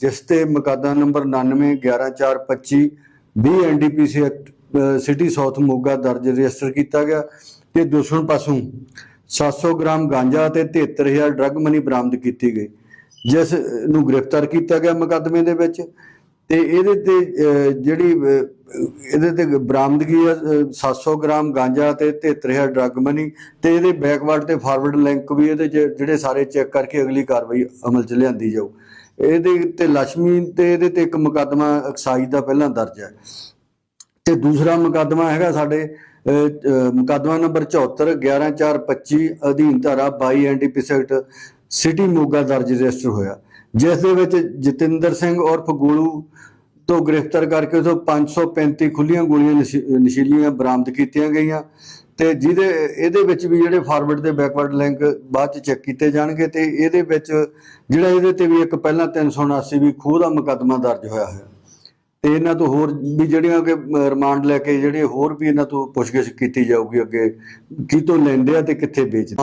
ਜਿਸ ਤੇ ਮੁਕੱਦਮਾ number 99 11425 20 NDPC act city south Moga ਦਰਜ ਰਜਿਸਟਰ ਕੀਤਾ ਗਿਆ ਤੇ ਦੁਸ਼ਮਣ ਪਾਸੋਂ 700 ਗ੍ਰਾਮ ਗਾਂਜਾ ਤੇ 73000 ਡਰੱਗ ਮਨੀ ਬਰਾਮਦ ਕੀਤੀ ਗਈ ਜਿਸ ਨੂੰ ਗ੍ਰਿਫਤਾਰ ਕੀਤਾ ਗਿਆ ਮੁਕੱਦਮੇ ਦੇ ਵਿੱਚ ਤੇ ਇਹਦੇ ਤੇ ਅਹ, ਜਿਹੜੀ ਇਹਦੇ ਤੇ ਬਰਾਮਦਗੀ ਆ ਅਹ, 700 ਗ੍ਰਾਮ ਗਾਂਜਾ ਤੇ 73000 ਡਰੱਗ ਮਨੀ ਤੇ ਇਹਦੇ ਬੈਕਵਰਡ ਤੇ ਫਾਰਵਰਡ ਲਿੰਕ ਵੀ ਇਹਦੇ 'ਚ ਜਿਹੜੇ ਸਾਰੇ ਚੈੱਕ ਕਰਕੇ ਅਗਲੀ ਕਾਰਵਾਈ ਅਮਲ 'ਚ ਲਿਆਂਦੀ ਜਾਊ। ਇਹਦੇ ਤੇ ਲక్ష్ਮੀ ਤੇ ਇਹਦੇ ਤੇ ਇੱਕ ਮੁਕੱਦਮਾ ਐਕਸਾਈਜ਼ ਦਾ ਪਹਿਲਾਂ ਦਰਜ ਹੈ। ਤੇ ਦੂਸਰਾ ਮੁਕੱਦਮਾ ਹੈਗਾ ਸਾਡੇ ਅਹ, ਮੁਕੱਦਮਾ ਨੰਬਰ 74 11425 ਅਧੀਨ ਧਾਰਾ 22 ਐਨਡੀਪੀਸੀ ਐਕਟ ਸਿਟੀ ਮੋਗਾ ਦਰਜ ਰਜਿਸਟਰ ਹੋਇਆ। ਜਿਸ ਦੇ ਵਿੱਚ ਜਤਿੰਦਰ ਸਿੰਘ ਉਰਫ ਗੋਲੂ ਤੋਂ ਗ੍ਰਿਫਤਾਰ ਕਰਕੇ ਉਸੋਂ 535 ਖੁੱਲੀਆਂ ਗੋਲੀਆਂ ਨਸ਼ੀ- ਨਸ਼ੀਲੀਆਂ ਬਰਾਮਦ ਕੀਤੀਆਂ ਗਈਆਂ ਤੇ ਜਿਹਦੇ, ਇਹਦੇ ਵਿੱਚ ਵੀ ਜਿਹੜੇ ਫਾਰਵਰਡ ਤੇ ਬੈਕਵਰਡ ਲਿੰਕ ਬਾਅਦ ਚ ਚੈੱਕ ਕੀਤੇ ਜਾਣਗੇ ਤੇ ਇਹਦੇ ਵਿੱਚ ਜਿਹੜਾ ਇਹਦੇ ਤੇ ਵੀ ਇੱਕ ਪਹਿਲਾਂ 379 ਵੀ ਖੋਹ ਦਾ ਮੁਕੱਦਮਾ ਦਰਜ ਹੋਇਆ ਹੈ। ਤੇ ਇਹਨਾਂ ਤੋਂ ਹੋਰ ਵੀ ਜਿਹੜੀਆਂ ਕਿ ਰਿਮਾਂਡ ਲੈ ਕੇ ਜਿਹੜੇ ਹੋਰ ਵੀ ਇਹਨਾਂ ਤੋਂ ਪੁੱਛਗਿੱਛ ਕੀਤੀ ਜਾਊਗੀ ਅੱਗੇ, ਕੀ ਤੋਂ ਲੈਂਦੇ ਆ ਤੇ ਕਿੱਥੇ ਵੇਚਦੇ